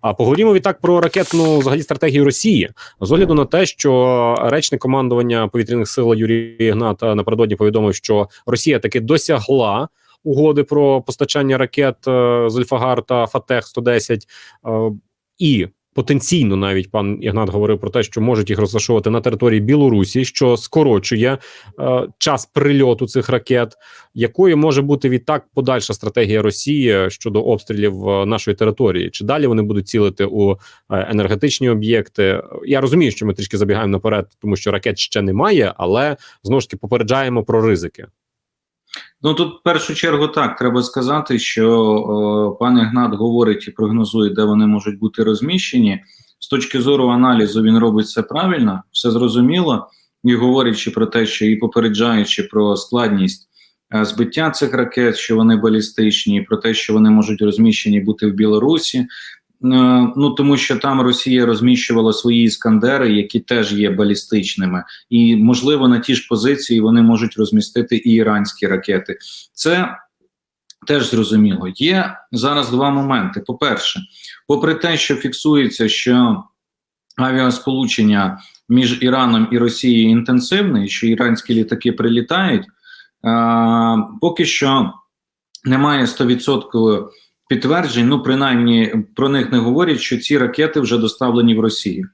А поговоримо відтак про ракетну взагалі стратегію Росії з огляду на те, що речник командування повітряних сил Юрій Ігнат е, напередодні повідомив, що Росія таки досягла угоди про постачання ракет з Зульфагар та Фатех 110 е, і. Потенційно навіть пан Ігнат говорив про те, що можуть їх розташовувати на території Білорусі, що скорочує е, час прильоту цих ракет. Якою може бути відтак подальша стратегія Росії щодо обстрілів е, нашої території? Чи далі вони будуть цілити у е, енергетичні об'єкти? Я розумію, що ми трішки забігаємо наперед, тому що ракет ще немає, але знову ж таки попереджаємо про ризики. Ну тут в першу чергу так треба сказати, що пан Ігнат говорить і прогнозує, де вони можуть бути розміщені. З точки зору аналізу він робить все правильно, все зрозуміло, і говорячи про те, що і попереджаючи про складність е, збиття цих ракет, що вони балістичні, і про те, що вони можуть розміщені бути в Білорусі. Е, Ну тому що там Росія розміщувала свої іскандери, які теж є балістичними, і можливо на ті ж позиції вони можуть розмістити і іранські ракети. Це теж зрозуміло. Є зараз два моменти. По-перше, попри те, що фіксується, що авіасполучення між Іраном і Росією інтенсивне, що іранські літаки прилітають, е, поки що немає 100% підтверджень, ну принаймні про них не говорять, що ці ракети вже доставлені в Росію.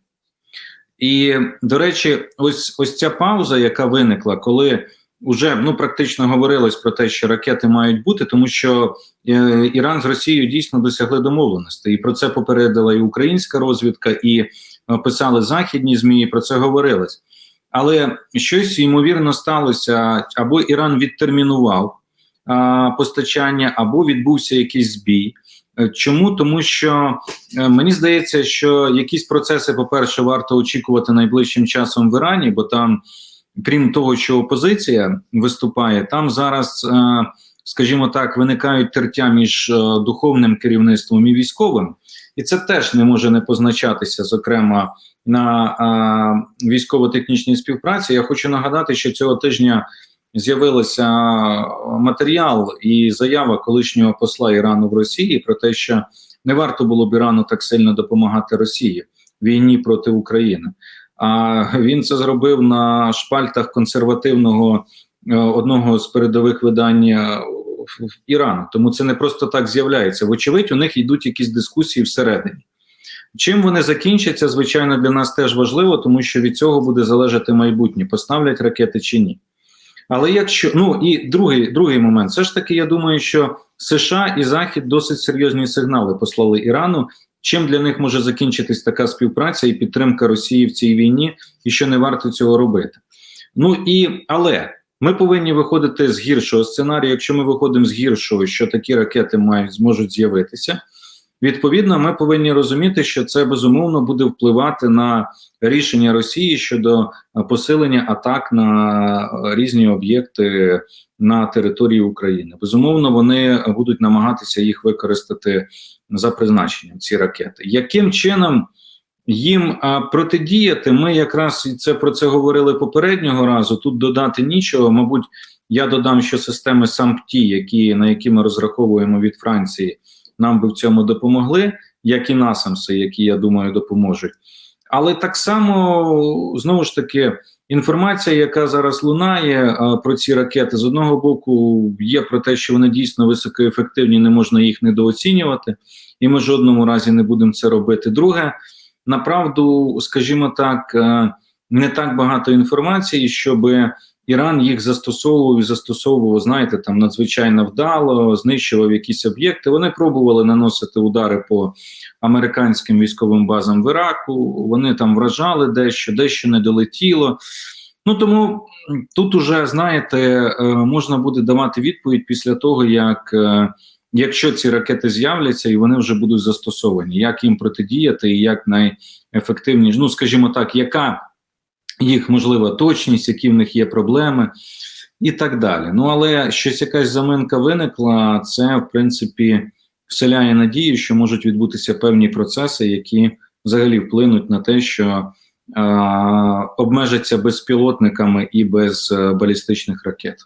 І, до речі, ось ось ця пауза, яка виникла, коли вже ну практично говорилось про те, що ракети мають бути, тому що е, Іран з Росією дійсно досягли домовленості, і про це попередила і українська розвідка, і е, писали західні змі, і про це говорилось. Але щось ймовірно сталося, або Іран відтермінував постачання, або відбувся якийсь збій. Е, Чому тому, що е, мені здається, що якісь процеси, по-перше, варто очікувати найближчим часом в Ірані, бо там, крім того, що опозиція виступає, там зараз, е, скажімо так, виникають тертя між духовним керівництвом і військовим, і це теж не може не позначатися, зокрема на військово-технічній співпраці. Я хочу нагадати, що цього тижня з'явилася матеріал і заява колишнього посла Ірану в Росії про те, що не варто було б Ірану так сильно допомагати Росії в війні проти України. А він це зробив на шпальтах консервативного е, одного з передових видань е, Ірану. Тому це не просто так з'являється. Вочевидь, у них йдуть якісь дискусії всередині. Чим вони закінчаться, звичайно, для нас теж важливо, тому що від цього буде залежати майбутнє, поставлять ракети чи ні. Але якщо ну і другий другий момент, все ж таки, я думаю, що США і Захід досить серйозні сигнали послали Ірану. Чим для них може закінчитись така співпраця і підтримка Росії в цій війні, і що не варто цього робити? Ну і але ми повинні виходити з гіршого сценарію. Якщо ми виходимо з гіршого, що такі ракети мають зможуть з'явитися. Відповідно, ми повинні розуміти, що це безумовно буде впливати на рішення Росії щодо е, посилення атак на різні об'єкти на території України. Безумовно, вони будуть намагатися їх використати за призначенням ці ракети. Яким чином їм протидіяти? Ми якраз це про це говорили попереднього разу. Тут додати нічого. Мабуть, я додам, що системи САМПТІ, які на які ми розраховуємо від Франції нам би в цьому допомогли, як і насамси, які я думаю допоможуть. Але так само знову ж таки інформація, яка зараз лунає про ці ракети, з одного боку є про те, що вони дійсно високоефективні, не можна їх недооцінювати, і ми в жодному разі не будемо це робити. Друге, направду, скажімо так, не так багато інформації, щоби. Іран їх застосовував і застосовував, знаєте, там надзвичайно вдало, знищував якісь об'єкти. Вони пробували наносити удари по американським військовим базам в Іраку. Вони там вражали дещо, дещо не долетіло. Ну тому тут уже знаєте, можна буде давати відповідь після того, як якщо ці ракети з'являться і вони вже будуть застосовані, як їм протидіяти, і як найефективніше, ну скажімо так, яка їх можлива точність, які в них є проблеми, і так далі. Ну але щось якась заминка виникла, це в принципі вселяє надію, що можуть відбутися певні процеси, які взагалі вплинуть на те, що е, обмежаться безпілотниками і без е, балістичних ракет.